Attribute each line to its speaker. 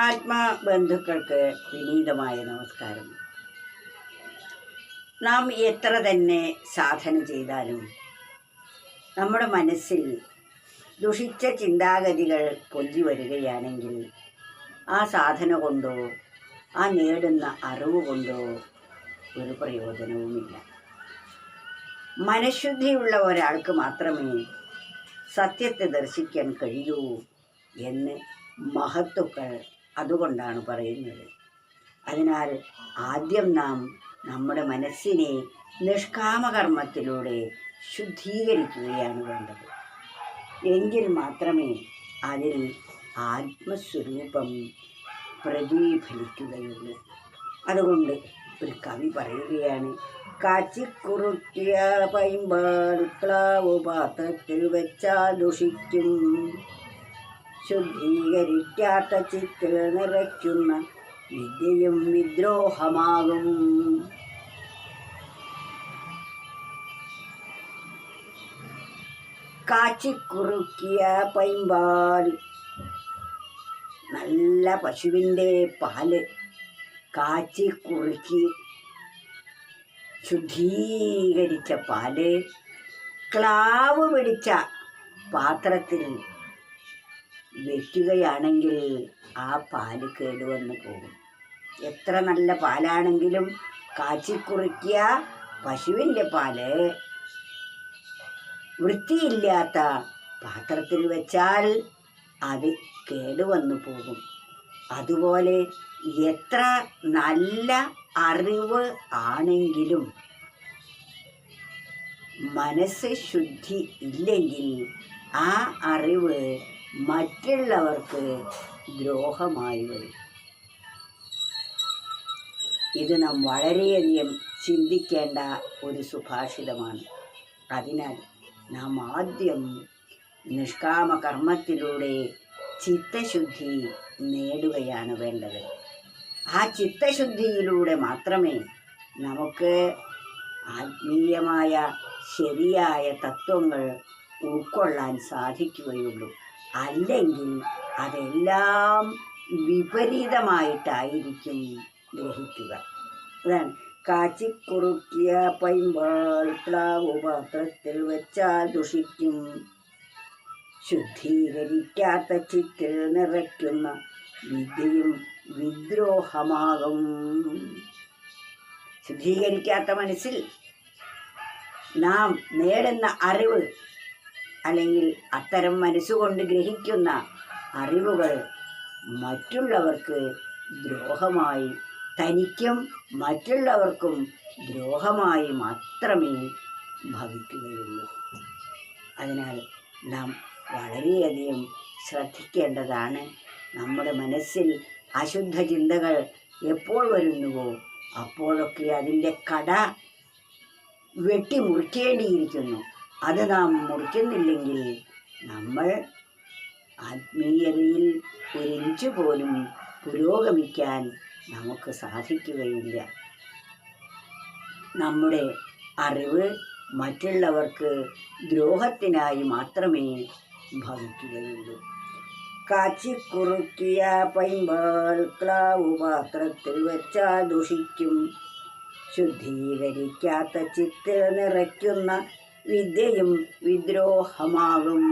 Speaker 1: ആത്മബന്ധുക്കൾക്ക് വിനീതമായ നമസ്കാരം. നാം എത്ര തന്നെ സാധന ചെയ്താലും നമ്മുടെ മനസ്സിൽ ദുഷിച്ച ചിന്താഗതികൾ പൊന്തി വരികയാണെങ്കിൽ ആ സാധന കൊണ്ടോ ആ നേടുന്ന അറിവ് കൊണ്ടോ ഒരു പ്രയോജനവുമില്ല. മനഃശുദ്ധിയുള്ള ഒരാൾക്ക് മാത്രമേ സത്യത്തെ ദർശിക്കാൻ കഴിയൂ എന്ന് മഹത്തുക്കൾ അതുകൊണ്ടാണ് പറയുന്നത്. അതിനാൽ ആദ്യം നാം നമ്മുടെ മനസ്സിനെ നിഷ്കാമകർമ്മത്തിലൂടെ ശുദ്ധീകരിക്കുകയാണ് വേണ്ടത്. എങ്കിൽ മാത്രമേ അതിൽ ആത്മസ്വരൂപം പ്രതിഫലിക്കുകയുള്ളൂ. അതുകൊണ്ട് ഒരു കവി പറയുകയാണ് കാച്ചിക്കുറുക്കിയ പൈമ്പാൽ പ്ലാവ് പാത്രത്തിൽ വെച്ചാൽ ദുഷിക്കും. ശുദ്ധീകരിക്കാത്ത ചിത്തിൽ നിറയ്ക്കുന്ന വിദ്യയും വിദ്രോഹമാകും. കാച്ചിക്കുറുക്കിയ പൈമ്പാൽ നല്ല പശുവിന്റെ പാൽ കാച്ചിക്കുറുക്കി ശുദ്ധീകരിച്ച പാൽ ക്ലാവ് പിടിച്ച പാത്രത്തിൽ വെക്കുകയാണെങ്കിൽ ആ പാൽ കേടുവന്ന് പോകും. എത്ര നല്ല പാലാണെങ്കിലും കാച്ചിക്കുറിക്കുക പശുവിന്റെ പാൽ വൃത്തിയില്ലാത്ത പാത്രത്തിൽ വെച്ചാൽ അത് കേടുവന്നു പോകും. അതുപോലെ എത്ര നല്ല അറിവ് ആണെങ്കിലും മനസ്സ് ശുദ്ധി ഇല്ലെങ്കിൽ ആ അറിവ് മറ്റുള്ളവർക്ക് ദ്രോഹമായി വരും. ഇത് നാം വളരെയധികം ചിന്തിക്കേണ്ട ഒരു സുഭാഷിതമാണ്. അതിനാൽ നാം ആദ്യം നിഷ്കാമ കർമ്മത്തിലൂടെ ചിത്തശുദ്ധി നേടുകയാണ് വേണ്ടത്. ആ ചിത്തശുദ്ധിയിലൂടെ മാത്രമേ നമുക്ക് ആത്മീയമായ ശരിയായ തത്വങ്ങൾ ഉൾക്കൊള്ളാൻ സാധിക്കുകയുള്ളൂ. അല്ലെങ്കിൽ അതെല്ലാം വിപരീതമായിട്ടായിരിക്കും ഗ്രഹിക്കുക. അതാണ്. കാച്ചിക്കുറുക്കിയ പൈമ്പാൾ പ്ലാവ് പാത്രത്തിൽ വെച്ചാൽ ദുഷിക്കും. ശുദ്ധീകരിക്കാത്ത ചിത്തിൽ നിറയ്ക്കുന്ന വിദ്യയും വിദ്രോഹമാകും. ശുദ്ധീകരിക്കാത്ത മനസ്സിൽ നാം നേടുന്ന അറിവ് അല്ലെങ്കിൽ അത്തരം മനസ്സുകൊണ്ട് ഗ്രഹിക്കുന്ന അറിവുകൾ മറ്റുള്ളവർക്ക് ദ്രോഹമായി തനിക്കും മറ്റുള്ളവർക്കും ദ്രോഹമായി മാത്രമേ ഭവിക്കുകയുള്ളൂ. അതിനാൽ നാം വളരെയധികം ശ്രദ്ധിക്കേണ്ടതാണ് നമ്മുടെ മനസ്സിൽ അശുദ്ധ ചിന്തകൾ എപ്പോൾ വരുന്നുവോ അപ്പോഴൊക്കെ അതിന്റെ കട വെട്ടി മുറിക്കേണ്ടിയിരിക്കുന്നു അത് നാം മുറിക്കുന്നില്ലെങ്കിൽ നമ്മൾ ആത്മീയതയിൽ ഒരിഞ്ച് പോലും പുരോഗമിക്കാൻ നമുക്ക് സാധിക്കുകയില്ല. നമ്മുടെ അറിവ് മറ്റുള്ളവർക്ക് ദ്രോഹത്തിനായി മാത്രമേ ഭവിക്കുകയുള്ളൂ. കാച്ചിക്കുറുക്കിയ പൈമ്പാൽ ക്ലാവ് പാത്രത്തിൽ വെച്ചാൽ ദുഷിക്കും. ശുദ്ധീകരിക്കാത്ത ചിത്ത് നിറയ്ക്കുന്ന വിദ്യയും വിദ്രോഹമാകും.